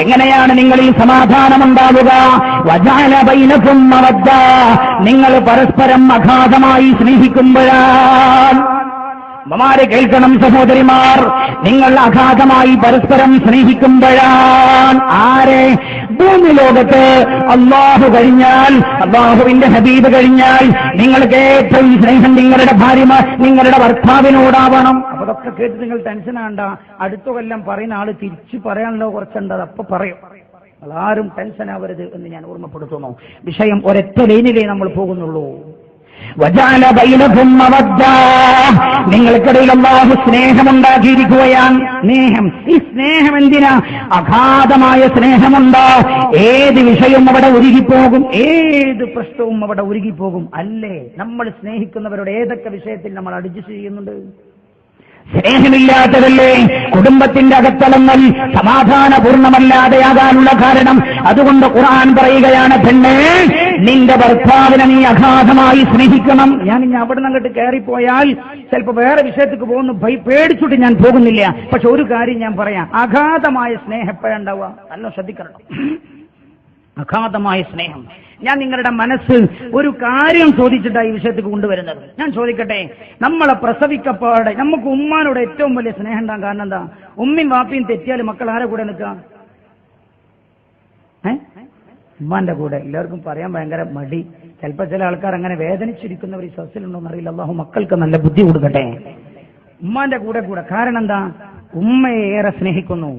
എങ്ങനെയാണ് നിങ്ങൾ ഈ സമാധാനം ഉണ്ടാവുക. നിങ്ങൾ പരസ്പരം അഗാധമായി സ്നേഹിക്കുമ്പോഴാണ് അമ്മമാരെ കേൾക്കണം സഹോദരിമാർ. നിങ്ങൾ അഗാധമായി പരസ്പരം സ്നേഹിക്കുമ്പോഴാണ് ആരെ? ഭൂമി ലോകത്ത് അള്ളാഹു കഴിഞ്ഞാൽ അള്ളാഹുവിന്റെ ഹബീബ് കഴിഞ്ഞാൽ നിങ്ങൾക്ക് ഏറ്റവും സ്നേഹം നിങ്ങളുടെ ഭാര്യമാർ നിങ്ങളുടെ ഭർത്താവിനോടാവണം. അപ്പൊ അതൊക്കെ കേട്ട് നിങ്ങൾ ടെൻഷൻ ആണ്ട അടുത്ത കൊല്ലം പറയുന്ന ആൾ തിരിച്ചു പറയാനുള്ള കുറച്ചുണ്ട് അപ്പൊ പറയും. ആരും ടെൻഷൻ ആവരുത് എന്ന് ഞാൻ ഓർമ്മപ്പെടുത്തുന്നു. വിഷയം ഒരൊറ്റ ലൈനിലേ നമ്മൾ പോകുന്നുള്ളൂ. നിങ്ങൾക്കിടയിൽ അള്ളാഹു സ്നേഹമുണ്ടാക്കിയിരിക്കുകയാണ്. സ്നേഹം. ഈ സ്നേഹം എന്തിനാ? അഗാധമായ സ്നേഹമുണ്ടോ? ഏത് വിഷയവും അവിടെ ഉരുകിപ്പോകും. ഏത് പ്രശ്നവും അവിടെ ഉരുകിപ്പോകും. അല്ലേ? നമ്മൾ സ്നേഹിക്കുന്നവരുടെ ഏതൊക്കെ വിഷയത്തിൽ നമ്മൾ അഡ്ജസ്റ്റ് ചെയ്യുന്നുണ്ട്? സ്നേഹമില്ലാത്തതല്ലേ? കുടുംബത്തിന്റെ അകത്തളങ്ങൾ സമാധാനപൂർണമല്ലാതെയാകാനുള്ള കാരണം. അതുകൊണ്ട് ഖുർആൻ പറയുകയാണ് പെണ്ണ് നിന്റെ ഭർത്താവിനെ നീ അഗാധമായി സ്നേഹിക്കണം. ഞാൻ ഇനി അവിടെ നിന്ന് അങ്ങോട്ട് കയറിപ്പോയാൽ ചിലപ്പോൾ വേറെ വിഷയത്തേക്ക് പോകുന്നു. ഭയ പേടിച്ചിട്ട് ഞാൻ പോകുന്നില്ല. പക്ഷെ ഒരു കാര്യം ഞാൻ പറയാം. അഗാധമായ സ്നേഹം നല്ല ശ്രദ്ധിക്കണം. അഗാധമായ സ്നേഹം. ഞാൻ നിങ്ങളുടെ മനസ്സ് ഒരു കാര്യം ചോദിച്ചിട്ടാണ് ഈ വിഷയത്തിൽ കൊണ്ടുവരുന്നത്. ഞാൻ ചോദിക്കട്ടെ നമ്മളെ പ്രസവിക്കപ്പാടെ നമുക്ക് ഉമ്മാനോട് ഏറ്റവും വലിയ സ്നേഹം ഉണ്ടാകും കാരണം എന്താ? ഉമ്മയും വാപ്പിയും തെറ്റിയാൽ മക്കൾ ആരെ കൂടെ നിൽക്കാം ഉമ്മാന്റെ കൂടെ. എല്ലാവർക്കും പറയാൻ ഭയങ്കര മടി. ചിലപ്പോൾ ചില ആൾക്കാർ അങ്ങനെ വേദനിച്ചിരിക്കുന്നവർ ഈ സസ്സിലുണ്ടോന്ന് അറിയില്ല അള്ളാഹു മക്കൾക്ക് നല്ല ബുദ്ധി കൊടുക്കട്ടെ. ഉമ്മാന്റെ കൂടെ കൂടെ. കാരണം എന്താ? ഉമ്മയെ ഏറെ സ്നേഹിക്കുന്നു.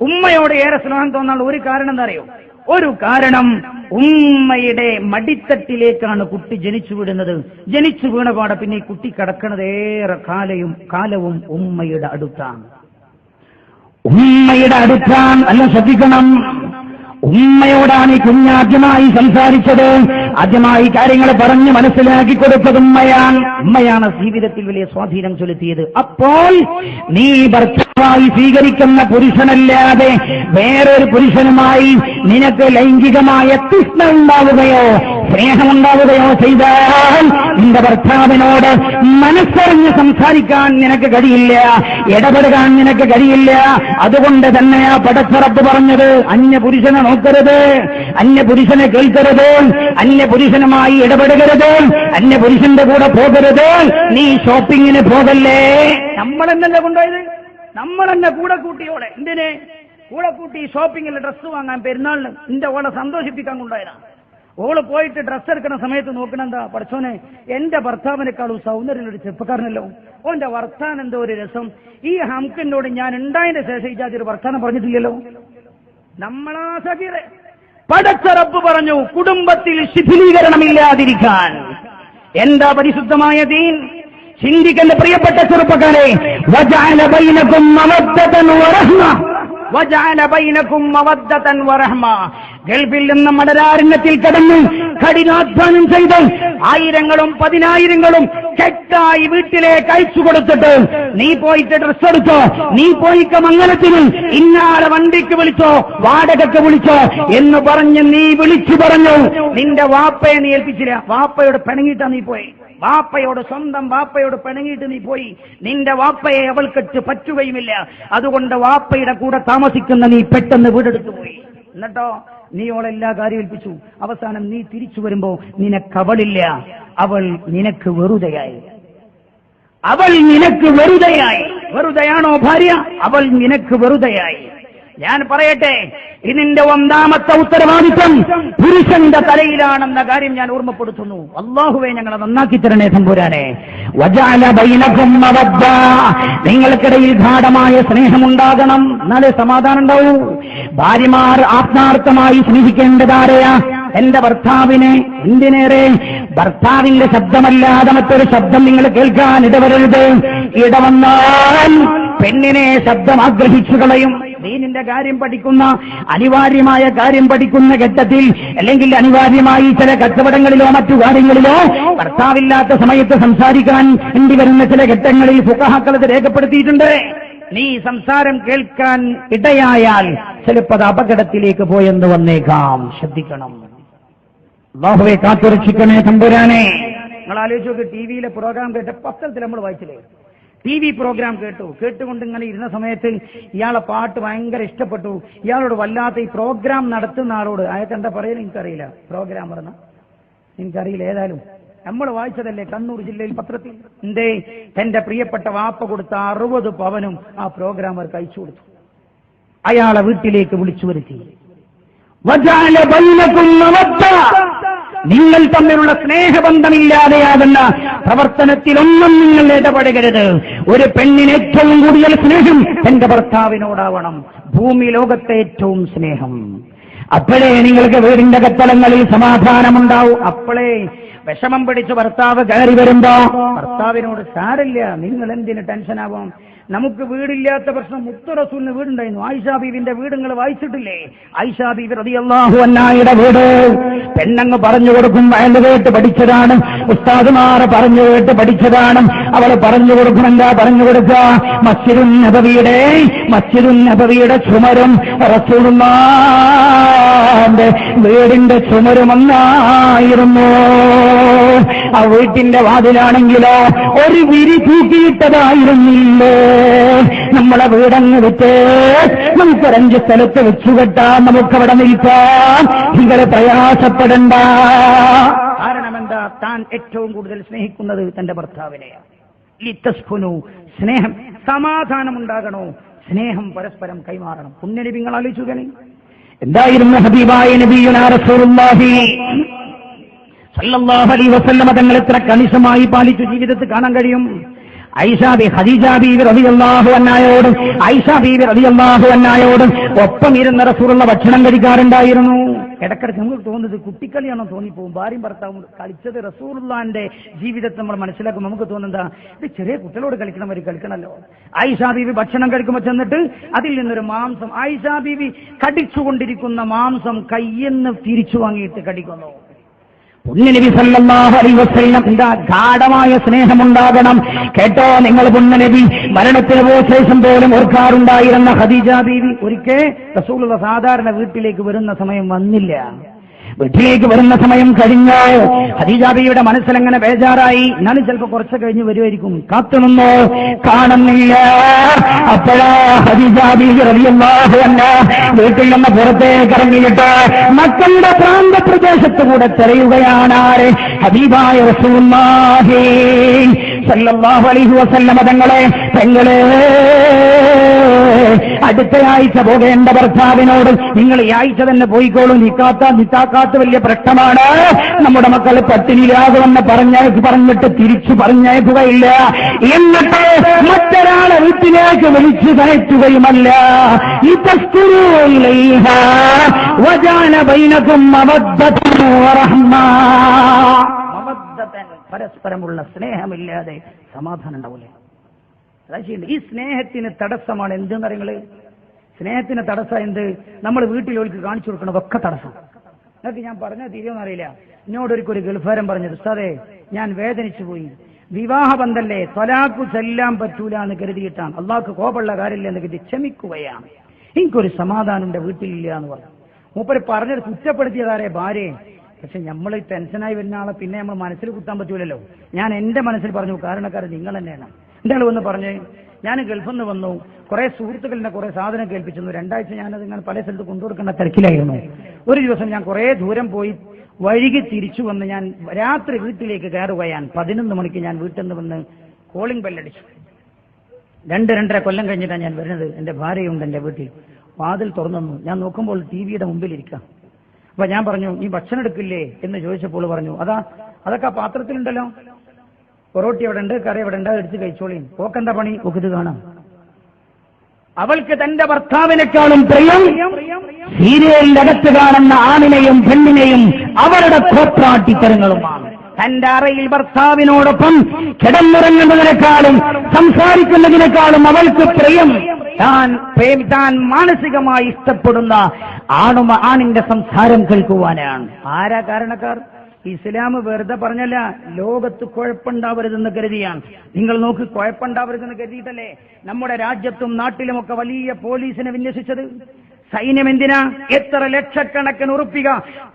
ഉമ്മയോട് ഏറെ സ്നേഹം തോന്നാനുള്ള ഒരു കാരണം എന്താ അറിയോ? ഒരു കാരണം ഉമ്മയുടെ മടിത്തട്ടിലേക്കാണ് കുട്ടി ജനിച്ചു വിടുന്നത്. ജനിച്ചു വീണ പാടെ പിന്നെ ഈ കുട്ടി കിടക്കുന്നത് ഏറെ കാലയും കാലവും ഉമ്മയുടെ അടുത്താണ്. ഉമ്മയുടെ അടുത്താൻ അല്ല ശ്രദ്ധിക്കണം. ഉമ്മയോടാണ് ഈ കുഞ്ഞാദ്യമായി സംസാരിച്ചത്. ആദ്യമായി കാര്യങ്ങൾ പറഞ്ഞ് മനസ്സിലാക്കി കൊടുത്തത് ഉമ്മയാണ്. ഉമ്മയാണ് ജീവിതത്തിൽ വലിയ സ്വാധീനം ചെലുത്തിയത്. അപ്പോൾ നീ ഭർത്താവായി സ്വീകരിക്കുന്ന പുരുഷനല്ലാതെ വേറൊരു പുരുഷനുമായി നിനക്ക് ലൈംഗികമായ തൃഷ്ണ ഉണ്ടാവുകയോ സ്നേഹമുണ്ടാവുകയോ ചെയ്താൽ നിന്റെ ഭർത്താവിനോട് മനസ്സറിഞ്ഞ് സംസാരിക്കാൻ നിനക്ക് കഴിയില്ല ഇടപെടുകാൻ നിനക്ക് കഴിയില്ല. അതുകൊണ്ട് തന്നെ ആ പടച്ചറപ്പ് പറഞ്ഞത് അന്യ പുരുഷനെ നോക്കരുത് അന്യ പുരുഷനെ കേൾക്കരുത് അന്യ പുരുഷനുമായി ഇടപെടരുത് അന്യ പുരുഷന്റെ കൂടെ പോകരുത്. നീ ഷോപ്പിങ്ങിന് പോകല്ലേ? നമ്മളെന്നല്ലേ കൊണ്ടുപോയത്? നമ്മളെന്നെ കൂടെ കൂട്ടിയോടെ എന്തിന്? കൂടെ കൂട്ടി ഷോപ്പിങ്ങിൽ ഡ്രസ്സ് വാങ്ങാൻ പെരുന്നാളിന്. നിന്റെ ഓളെ സന്തോഷിപ്പിക്കാൻ കൊണ്ടുപോയതാ. ഓൾ പോയിട്ട് ഡ്രസ്സ് എടുക്കുന്ന സമയത്ത് നോക്കണെന്താ? പഠിച്ചോനെ എന്റെ ഭർത്താവിനേക്കാളും സൗന്ദര്യം ഒരു ചെപ്പക്കാരനല്ലോ ഓന്റെ വർത്താനം എന്തോ ഒരു രസം. ഈ ഹംക്കിനോട് ഞാൻ ഉണ്ടായതിന്റെ ശേഷം ഇജാതി ഒരു വർത്താനം പറഞ്ഞിട്ടില്ലല്ലോ. നമ്മളാ സഖീറെ പടച്ച റബ്ബ് പറഞ്ഞു കുടുംബത്തിൽ ശിഥിലീകരണമില്ലാതിരിക്കാൻ. എന്താ പരിശുദ്ധമായ ദീൻ? ചിന്തിക്കന്റെ പ്രിയപ്പെട്ട ചെറുപ്പക്കാരെ ബൈനകും മവദ്ദതൻ വറഹ്മ. ഗൾഫിൽ നിന്ന് മടരാരണ്യത്തിൽ കടന്ന്. കഠിനാധ്വാനം ചെയ്ത് ആയിരങ്ങളും പതിനായിരങ്ങളും കെട്ടായി വീട്ടിലേക്ക് അയച്ചു കൊടുത്തിട്ട് നീ പോയിട്ട് ഡ്രസ് എടുത്തോ? നീ പോയിക്ക മംഗലത്തിന്? ഇന്നാളെ വണ്ടിക്ക് വിളിച്ചോ? വാടകയ്ക്ക് വിളിച്ചോ? എന്ന് പറഞ്ഞ് നീ വിളിച്ചു പറഞ്ഞു. നിന്റെ വാപ്പയെ നീ ഏൽപ്പിച്ചില്ല. വാപ്പയോട് പിണങ്ങിയിട്ടാ നീ പോയി. വാപ്പയോട് സ്വന്തം വാപ്പയോട് പിണങ്ങിയിട്ട് നീ പോയി. നിന്റെ വാപ്പയെ അവൾക്കിട്ട് പറ്റുകയുമില്ല. അതുകൊണ്ട് വാപ്പയുടെ കൂടെ താമസിക്കുന്ന നീ പെട്ടെന്ന് വീടെടുത്തു പോയി. എന്നിട്ടോ? നീ ഓളെല്ലാ കാര്യം ഏൽപ്പിച്ചു അവസാനം നീ തിരിച്ചു വരുമ്പോ നിനക്കവളില്ല അവൾ നിനക്ക് വെറുതെയായി. അവൾ നിനക്ക് വെറുതെയായി. വെറുതെയാണോ ഭാര്യ? അവൾ നിനക്ക് വെറുതെയായി. ഞാൻ പറയട്ടെ ഇതിന്റെ ഒന്നാമത്തെ ഉത്തരവാദിത്വം പുരുഷന്റെ തലയിലാണെന്ന കാര്യം ഞാൻ ഓർമ്മപ്പെടുത്തുന്നു. അള്ളാഹുവെ ഞങ്ങളെ നന്നാക്കി തരണേ തമ്പുരാനെ. നിങ്ങൾക്കിടയിൽ ഗാഠമായ സ്നേഹമുണ്ടാകണം. എന്നാലേ സമാധാനം ഉണ്ടാവൂ. ഭാര്യമാർ ആത്മാർത്ഥമായി സ്നേഹിക്കേണ്ടതാരെയാ എന്റെ ഭർത്താവിനെ എന്തിനേറെ? ഭർത്താവിന്റെ ശബ്ദമല്ലാതെ മറ്റൊരു ശബ്ദം നിങ്ങൾ കേൾക്കാൻ ഇടവരരുത്. ഇടവന്നാൽ പെണ്ണിനെ ശബ്ദം ആഗ്രഹിച്ചു കളയും. ദീനിന്റെ കാര്യം പഠിക്കുന്ന അനിവാര്യമായ കാര്യം പഠിക്കുന്ന ഘട്ടത്തിൽ അല്ലെങ്കിൽ അനിവാര്യമായി ചില കച്ചവടങ്ങളിലോ മറ്റു കാര്യങ്ങളിലോ ഭർത്താവില്ലാത്ത സമയത്ത് സംസാരിക്കാൻ വേണ്ടി വരുന്ന ചില ഘട്ടങ്ങളിൽ ഫുക്കഹാക്കളത് രേഖപ്പെടുത്തിയിട്ടുണ്ട്. നീ സംസാരം കേൾക്കാൻ ഇടയായാൽ ചിലപ്പോൾ അത് അപകടത്തിലേക്ക് പോയെന്ന് വന്നേക്കാം. ശ്രദ്ധിക്കണം. ബാഹുവെ കാത്തുരക്ഷിക്കണേ തമ്പുരാനെ. നിങ്ങൾ ആലോചിച്ചു ടി വിയിലെ പ്രോഗ്രാം കേട്ട പത്രത്തിൽ നമ്മൾ വായിച്ചില്ലേ? ടി വി പ്രോഗ്രാം കേട്ടു. കേട്ടുകൊണ്ട് ഇങ്ങനെ ഇരുന്ന സമയത്ത് ഇയാളെ പാട്ട് ഭയങ്കര ഇഷ്ടപ്പെട്ടു. ഇയാളോട് വല്ലാത്ത ഈ പ്രോഗ്രാം നടത്തുന്ന ആളോട് അയാൾക്ക് എന്താ പറയുന്നത് എനിക്കറിയില്ല. പ്രോഗ്രാം പറഞ്ഞ? എനിക്കറിയില്ല ഏതായാലും. നമ്മൾ വായിച്ചതല്ലേ കണ്ണൂർ ജില്ലയിൽ പത്രത്തിൽ? എന്തേ? തന്റെ പ്രിയപ്പെട്ട വാപ്പ കൊടുത്ത അറുപത് പവനും ആ പ്രോഗ്രാമർക്ക് അയച്ചു കൊടുത്തു. അയാളെ വീട്ടിലേക്ക് വിളിച്ചു വരുത്തി. നിങ്ങൾ തമ്മിലുള്ള സ്നേഹബന്ധമില്ലാതെയാകുന്ന പ്രവർത്തനത്തിലൊന്നും നിങ്ങൾ ഇടപെടരുത്. ഒരു പെണ്ണിന് ഏറ്റവും കൂടുതൽ സ്നേഹം എന്റെ ഭർത്താവിനോടാവണം. ഭൂമി ലോകത്തെ ഏറ്റവും സ്നേഹം. അപ്പോഴേ നിങ്ങൾക്ക് വീടിന്റെ കത്തലങ്ങളിൽ സമാധാനമുണ്ടാവും. അപ്പോഴേ വിഷമം പിടിച്ച് ഭർത്താവ് കയറി വരുമ്പോ ഭർത്താവിനോട് സാരില്ല നിങ്ങൾ എന്തിന് ടെൻഷനാവാം? നമുക്ക് വീടില്ലാത്ത പ്രശ്നം മുത്തറസൂലിന് വീടുണ്ടായിരുന്നു. ആയിഷാ ബീവിന്റെ വായിച്ചിട്ടില്ലേ? ആയിഷാ ബീവി റളിയല്ലാഹു അന്നായുടെ വീട്. പെണ്ണങ്ങ് പറഞ്ഞു കൊടുക്കും വയൽ കേട്ട് പഠിച്ചതാണ്. ഉസ്താദുമാർ പറഞ്ഞു കേട്ട് പഠിച്ചതാണ്. അവൾ പറഞ്ഞു കൊടുക്കും എന്താ പറഞ്ഞു കൊടുക്ക മസ്ജിദുൻ നബവിയുടെ മസ്ജിദുൻ നബവിയുടെ ചുമരും. റസൂലുള്ളാന്റെ വീടിന്റെ ചുമരുമൊന്നായിരുന്നു ആ വീട്ടിന്റെ വാതിലാണെങ്കിലോ ഒരു വിരി തൂക്കിയിട്ടതായിരുന്നില്ലേ? നമ്മളെ വീടങ്ങ് വിറ്റ് നമുക്കൊരഞ്ച് സ്ഥലത്ത് വെച്ചുകെട്ടാൻ നമുക്കവിടെ നിൽക്കാം. നിങ്ങളെ പ്രയാസപ്പെടണ്ട. കാരണം എന്താ താൻ ഏറ്റവും കൂടുതൽ സ്നേഹിക്കുന്നത് തന്റെ ഭർത്താവിനെയാണ്. സ്നേഹം സമാധാനം ഉണ്ടാകണോ സ്നേഹം പരസ്പരം കൈമാറണം. പുണ്യ നിങ്ങൾ ആലോചിച്ചു കണി എന്തായിരുന്നു ഹബീബായ നബിയുനാ റസൂലുള്ളാഹി? സല്ലല്ലാഹു അലൈഹി വസല്ലമ തങ്ങൾ എത്ര കണിശമായി പാലിച്ചു ജീവിതത്തിൽ കാണാൻ കഴിയും? ഖദീജ ബീവി ബീവി ഒപ്പം ഇരുന്ന റസൂറുള്ള ഭക്ഷണം കഴിക്കാറുണ്ടായിരുന്നു. ഇടക്കിടക്ക് നമുക്ക് തോന്നുന്നത് കുട്ടിക്കളിയാണോ തോന്നിപ്പോവും ഭാര്യയും ഭർത്താവും കളിച്ചത് റസൂറുള്ളാന്റെ ജീവിതത്തെ നമ്മൾ മനസ്സിലാക്കും നമുക്ക് തോന്നുന്നതാ ഇത് ചെറിയ കുട്ടികളോട് കളിക്കണം കളിക്കണല്ലോ. കളിക്കണമല്ലോ ആയിഷാ ബീവി ഭക്ഷണം കഴിക്കുമ്പോൾ ചെന്നിട്ട് അതിൽ നിന്നൊരു മാംസം ആയിഷാ ബീവി കടിച്ചുകൊണ്ടിരിക്കുന്ന മാംസം കയ്യെന്ന് തിരിച്ചു വാങ്ങിയിട്ട് കടിക്കുന്നു. പുണ്യനബി സല്ലല്ലാഹു അലൈഹി വസല്ലം എന്താ ഗാഠമായ സ്നേഹമുണ്ടാകണം? കേട്ടോ നിങ്ങൾ പുണ്യനബി മരണത്തിന് പോയ ശേഷം പോലും ഓർക്കാറുണ്ടായിരുന്ന ഖദീജ ബീവി ഒരിക്കൽ റസൂലുള്ള സാധാരണ വീട്ടിലേക്ക് വരുന്ന സമയം വന്നില്ല. വീട്ടിലേക്ക് വരുന്ന സമയം കഴിഞ്ഞാൽ ഹദീജാബിയുടെ മനസ്സിലങ്ങനെ ബേജാറായി എന്നാലും ചിലപ്പോ കുറച്ച് കഴിഞ്ഞ് വരുമായിരിക്കും. കാത്തുനിന്നോ കാണുന്നില്ല. അപ്പോഴാ ഹദീജാബി റളിയല്ലാഹു അൻഹ വീട്ടിൽ നിന്ന് പുറത്തേക്ക് ഇറങ്ങിയിട്ട് മക്കളുടെ പ്രാന്ത പ്രദേശത്ത് കൂടെ തെരയുകയാണ് ആര്? ഹബീബായ റസൂലുള്ളാഹി സല്ലല്ലാഹു അലൈഹി വസല്ലമ തങ്ങളെ പെങ്ങളെ അടുത്ത ആഴ്ച പോകേണ്ട ഭർത്താവിനോട് നിങ്ങൾ ഈ ആഴ്ച തന്നെ പോയിക്കോളൂ. നിക്കാത്ത നിത്താക്കാത്ത വലിയ പ്രശ്നമാണ്. നമ്മുടെ മക്കൾ പട്ടിണിയിലാകുമെന്ന് പറഞ്ഞയക്ക് പറഞ്ഞിട്ട് തിരിച്ചു പറഞ്ഞേക്കുകയില്ല എന്നിട്ട് മറ്റൊരാളെ വീട്ടിലേക്ക് വിളിച്ചു കയറ്റുകയുമല്ല. വജാന പരസ്പരമുള്ള സ്നേഹമില്ലാതെ സമാധാനം ഉണ്ടാവില്ല. അതാ ഈ സ്നേഹത്തിന് തടസ്സമാണ് എന്തെന്ന് അറിയങ്ങൾ? സ്നേഹത്തിന് തടസ്സം എന്ത്? നമ്മൾ വീട്ടിൽ വീട്ടിലേക്ക് കാണിച്ചു കൊടുക്കണതൊക്കെ തടസ്സം. നിങ്ങൾക്ക് ഞാൻ പറഞ്ഞ തീരുമെന്ന് അറിയില്ല എന്നോടൊരിക്കൊരു ഗൾഫാരം പറഞ്ഞത് ഉസ്താദേ ഞാൻ വേദനിച്ചു പോയി. വിവാഹബന്ധല്ലേ? തൊലാക്കു ചെല്ലാൻ പറ്റൂല എന്ന് കരുതിയിട്ടാണ്. അള്ളാഹ്ക്ക് കോപമുള്ള കാര്യമില്ല എന്ന് കരുതി ക്ഷമിക്കുകയാണ്. എനിക്കൊരു സമാധാനം എന്റെ വീട്ടിലില്ല എന്ന് പറഞ്ഞു. മൂപ്പര് പറഞ്ഞത് കുറ്റപ്പെടുത്തിയതാരെ ഭാര്യയെ പക്ഷെ നമ്മൾ ടെൻഷനായി വരുന്ന ആളെ പിന്നെ നമ്മൾ മനസ്സിൽ കുത്താൻ പറ്റൂലല്ലോ. ഞാൻ എന്റെ മനസ്സിൽ പറഞ്ഞു കാരണക്കാരൻ നിങ്ങൾ തന്നെയാണ്. ആൾ വന്ന് പറഞ്ഞേ? ഞാൻ ഗൾഫിൽ നിന്ന് വന്നു. കുറെ സുഹൃത്തുക്കളിനെ കുറെ സാധനം കേൾപ്പിച്ചു രണ്ടാഴ്ച ഞാനത് ഇങ്ങനെ പല സ്ഥലത്ത് കൊണ്ടുകൊടുക്കേണ്ട തിരക്കിലായിരുന്നു. ഒരു ദിവസം ഞാൻ കുറെ ദൂരം പോയി വഴുകി തിരിച്ചു വന്ന് ഞാൻ രാത്രി വീട്ടിലേക്ക് കയറുകയാൻ പതിനൊന്ന് മണിക്ക് ഞാൻ വീട്ടിൽ നിന്ന് വന്ന് കോളിംഗ് ബെല്ലടിച്ചു രണ്ട് രണ്ടര കൊല്ലം കഴിഞ്ഞിട്ടാണ് ഞാൻ വരുന്നത്. എന്റെ ഭാര്യയുണ്ട് എന്റെ വീട്ടിൽ. വാതിൽ തുറന്നു ഞാൻ നോക്കുമ്പോൾ ടി വിയുടെ മുമ്പിലിരിക്കാം. അപ്പൊ ഞാൻ പറഞ്ഞു ഈ ഭക്ഷണം എടുക്കില്ലേ? എന്ന് ചോദിച്ചപ്പോൾ പറഞ്ഞു അതാ അതൊക്കെ ആ പാത്രത്തിലുണ്ടല്ലോ. പൊറോട്ടി അവിടെ ഉണ്ട് കറി അവിടെ ഉണ്ട് എടുത്ത് കഴിച്ചോളിയും പോക്കെന്താ പണി? ഇത് കാണാം. അവൾക്ക് തന്റെ ഭർത്താവിനേക്കാളും പ്രിയം സീരിയലിന്റെ അടുത്ത് കാണുന്ന ആണിനെയും പെണ്ണിനെയും അവരുടെ കോപ്രാട്ടിത്തരങ്ങളുമാണ്. തന്റെ അറയിൽ ഭർത്താവിനോടൊപ്പം കിടന്നുറങ്ങുന്നതിനേക്കാളും സംസാരിക്കുന്നതിനേക്കാളും അവൾക്ക് പ്രിയം. താൻ താൻ മാനസികമായി ഇഷ്ടപ്പെടുന്ന ആണുമ ആണിന്റെ സംസാരം കേൾക്കുവാനാണ്. ആരാ കാരണക്കാർ? ഇസ്ലാം വെറുതെ പറഞ്ഞല്ല ലോകത്ത് കുഴപ്പമുണ്ടാവരുതെന്ന് കരുതിയാണ്. നിങ്ങൾ നോക്ക് കുഴപ്പമുണ്ടാവരുതെന്ന് കരുതിയിട്ടല്ലേ? നമ്മുടെ രാജ്യത്തും നാട്ടിലുമൊക്കെ വലിയ പോലീസിനെ വിന്യസിച്ചത്. സൈന്യം എന്തിനാ? എത്ര ലക്ഷക്കണക്കിന് ഉറുപ്പിക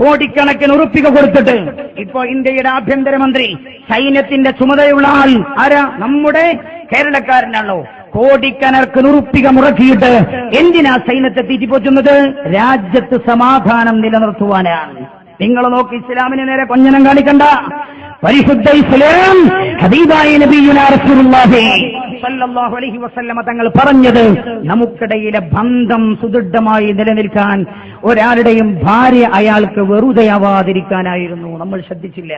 കോടിക്കണക്കിന് ഉറുപ്പിക കൊടുത്തിട്ട്. ഇപ്പോ ഇന്ത്യയുടെ ആഭ്യന്തരമന്ത്രി സൈന്യത്തിന്റെ ചുമതലയുള്ള ആൾ ആരാ? നമ്മുടെ കേരളക്കാരനാണല്ലോ. കോടിക്കനർക്ക് നുറുപ്പിക മുറക്കിയിട്ട് എന്തിനാ സൈന്യത്തെ തീറ്റിപ്പോറ്റുന്നത്? രാജ്യത്ത് സമാധാനം നിലനിർത്തുവാനാണ്. നിങ്ങൾ നോക്കി ഇസ്ലാമിന് നേരെ കൊഞ്ഞനം കാണിക്കണ്ട. പരിശുദ്ധ ഇസ്ലാം ഹബീബായ അലൈഹി വസല്ലമ തങ്ങൾ പറഞ്ഞത് നമുക്കിടയിലെ ബന്ധം സുദൃഢമായി നിലനിൽക്കാൻ ഒരാളുടെയും ഭാര്യ അയാൾക്ക് വെറുതെയാവാതിരിക്കാനായിരുന്നു നമ്മൾ ശ്രദ്ധിച്ചില്ല.